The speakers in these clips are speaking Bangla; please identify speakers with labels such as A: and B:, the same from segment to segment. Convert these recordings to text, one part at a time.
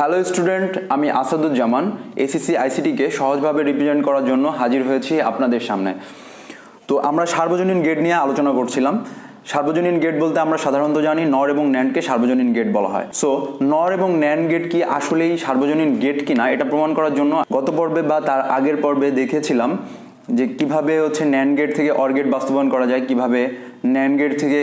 A: হ্যালো স্টুডেন্ট, আমি আসাদুজ্জামান এসিসি আইসিটিকে সহজভাবে রিপ্রেজেন্ট করার জন্য হাজির হয়েছি আপনাদের সামনে। তো আমরা সার্বজনীন গেট নিয়ে আলোচনা করছিলাম। সার্বজনীন গেট বলতে আমরা সাধারণত জানি নর এবং ন্যান্ডকে সার্বজনীন গেট বলা হয়। সো নর এবং ন্যান্ড গেট কি আসলেই সার্বজনীন গেট কিনা, এটা প্রমাণ করার জন্য গত পর্বে বা তার আগের পর্বে দেখেছিলাম যে কীভাবে হচ্ছে ন্যান্ড গেট থেকে অর গেট বাস্তবায়ন করা যায়, কীভাবে ন্যান্ড গেট থেকে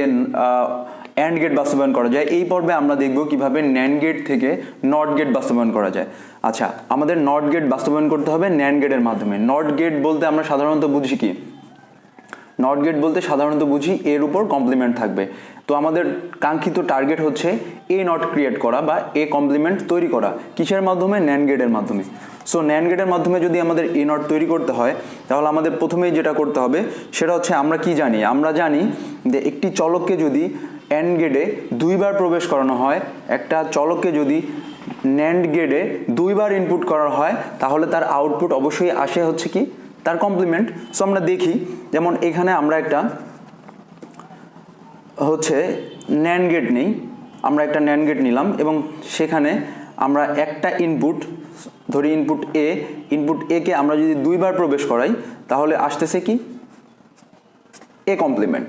A: অ্যান্ড গেট বাস্তবায়ন করা যায়, এই পর্বে আমরা দেখব কীভাবে ন্যান্ড গেট থেকে নট গেট বাস্তবায়ন করা যায়। আচ্ছা আমাদের নট গেট বাস্তবায়ন করতে হবে ন্যান্ড গেটের মাধ্যমে। নট গেট বলতে আমরা সাধারণত বুঝি কি? নট গেট বলতে সাধারণত বুঝি এর উপর কমপ্লিমেন্ট থাকবে। তো আমাদের কাঙ্ক্ষিত টার্গেট হচ্ছে এ নট ক্রিয়েট করা বা এ কমপ্লিমেন্ট তৈরি করা। কিসের মাধ্যমে? ন্যান গেটের মাধ্যমে। সো ন্যান গেটের মাধ্যমে যদি আমাদের এ নট তৈরি করতে হয়, তাহলে আমাদের প্রথমেই যেটা করতে হবে, সেটা হচ্ছে আমরা কি জানি? আমরা জানি যে একটি চলককে যদি অ্যান্ড গেটে দুইবার প্রবেশ করানো হয়, একটা চলককে যদি ন্যান্ড গেটে দুইবার ইনপুট করা হয়, তাহলে তার আউটপুট অবশ্যই আসে হচ্ছে কি? তার কমপ্লিমেন্ট সো আমরা দেখি, যেমন এখানে আমরা একটা হচ্ছে ন্যান গেট নেই, আমরা একটা ন্যান গেট নিলাম এবং সেখানে আমরা একটা ইনপুট ধরি ইনপুট এ ইনপুট এ কে আমরা যদি দুইবার প্রবেশ করাই, তাহলে আসতেছে কি? এ কমপ্লিমেন্ট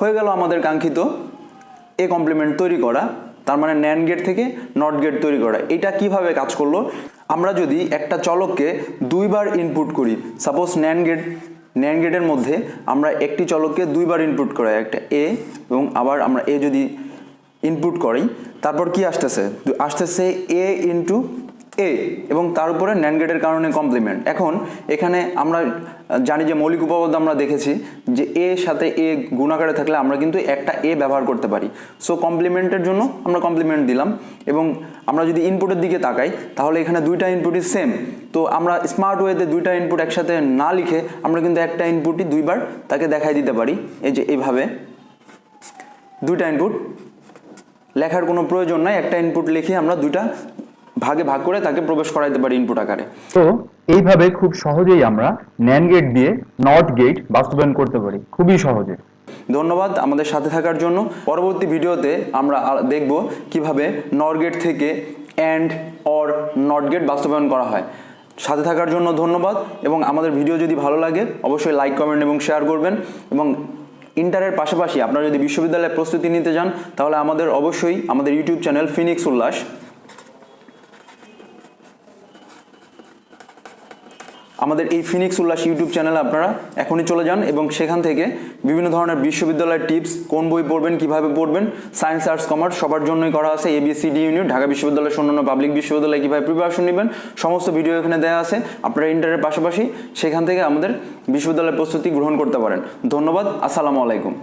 A: হয়ে গেল আমাদের কাঙ্ক্ষিত এ কমপ্লিমেন্ট তৈরি করা। তার মানে ন্যান গেট থেকে নট গেট তৈরি করা এটা কীভাবে কাজ করল? আমরা যদি একটা চলককে দুইবার ইনপুট করি সাপোজ ন্যান গেট ন্যান গেটের মধ্যে আমরা একটি চলককে দুইবার ইনপুট করাই, একটা এ এবং আবার আমরা এ যদি ইনপুট করি, তারপর কি আসতেছে? আসতেছে এ ইন্টু এ এবং তার উপরে ন্যান গেটের কারণে কমপ্লিমেন্ট এখন এখানে আমরা জানি যে মৌলিক উপপাদ্য আমরা দেখেছি যে এ সাথে এ গুণাকারে থাকলে আমরা কিন্তু একটা এ ব্যবহার করতে পারি। সো কমপ্লিমেন্টের জন্য আমরা কমপ্লিমেন্ট দিলাম এবং আমরা যদি ইনপুটের দিকে তাকাই, তাহলে এখানে দুইটা ইনপুটই সেম তো আমরা স্মার্ট ওয়েতে দুইটা ইনপুট একসাথে না লিখে আমরা কিন্তু একটা ইনপুটই দুইবার তাকে দেখাই দিতে পারি। এই যে এইভাবে দুইটা ইনপুট লেখার কোনো প্রয়োজন নাই, একটা ইনপুট লিখে আমরা দুইটা ভাগে ভাগ করে তাকে প্রবেশ করাইতে পারি ইনপুট আকারে।
B: তো এইভাবে খুব সহজেই আমরা ন্যান গেট দিয়ে নট গেট বাস্তবায়ন করতে পারি। খুবই সহজে।
A: ধন্যবাদ আমাদের সাথে থাকার জন্য। পরবর্তী ভিডিওতে আমরা দেখব কীভাবে নর গেট থেকে অ্যান্ড অর নট গেট বাস্তবায়ন করা হয়। সাথে থাকার জন্য ধন্যবাদ এবং আমাদের ভিডিও যদি ভালো লাগে অবশ্যই লাইক কমেন্ট এবং শেয়ার করবেন এবং ইন্টারের পাশাপাশি আপনারা যদি বিশ্ববিদ্যালয়ে প্রস্তুতি নিতে যান তাহলে আমাদের অবশ্যই আমাদের ইউটিউব চ্যানেল ফিনিক্স উল্লাস আমাদের এই ফিনিক্স উল্লাস ইউটিউব চ্যানেলে আপনারা এখনই চলে যান এবং সেখান থেকে বিভিন্ন ধরনের বিশ্ববিদ্যালয়ের টিপস, কোন বই পড়বেন, কীভাবে পড়বেন, সায়েন্স, আর্টস, কমার্স সবার জন্যই করা আছে। এবিসিডি ইউনিট ঢাকা বিশ্ববিদ্যালয় অন্যান্য পাবলিক বিশ্ববিদ্যালয়ে কীভাবে প্রিপারেশন নেবেন, সমস্ত ভিডিও এখানে দেওয়া আছে। আপনারা ইন্টারের পাশাপাশি সেখান থেকে আমাদের বিশ্ববিদ্যালয়ের প্রস্তুতি গ্রহণ করতে পারেন। ধন্যবাদ, আসসালামু আলাইকুম।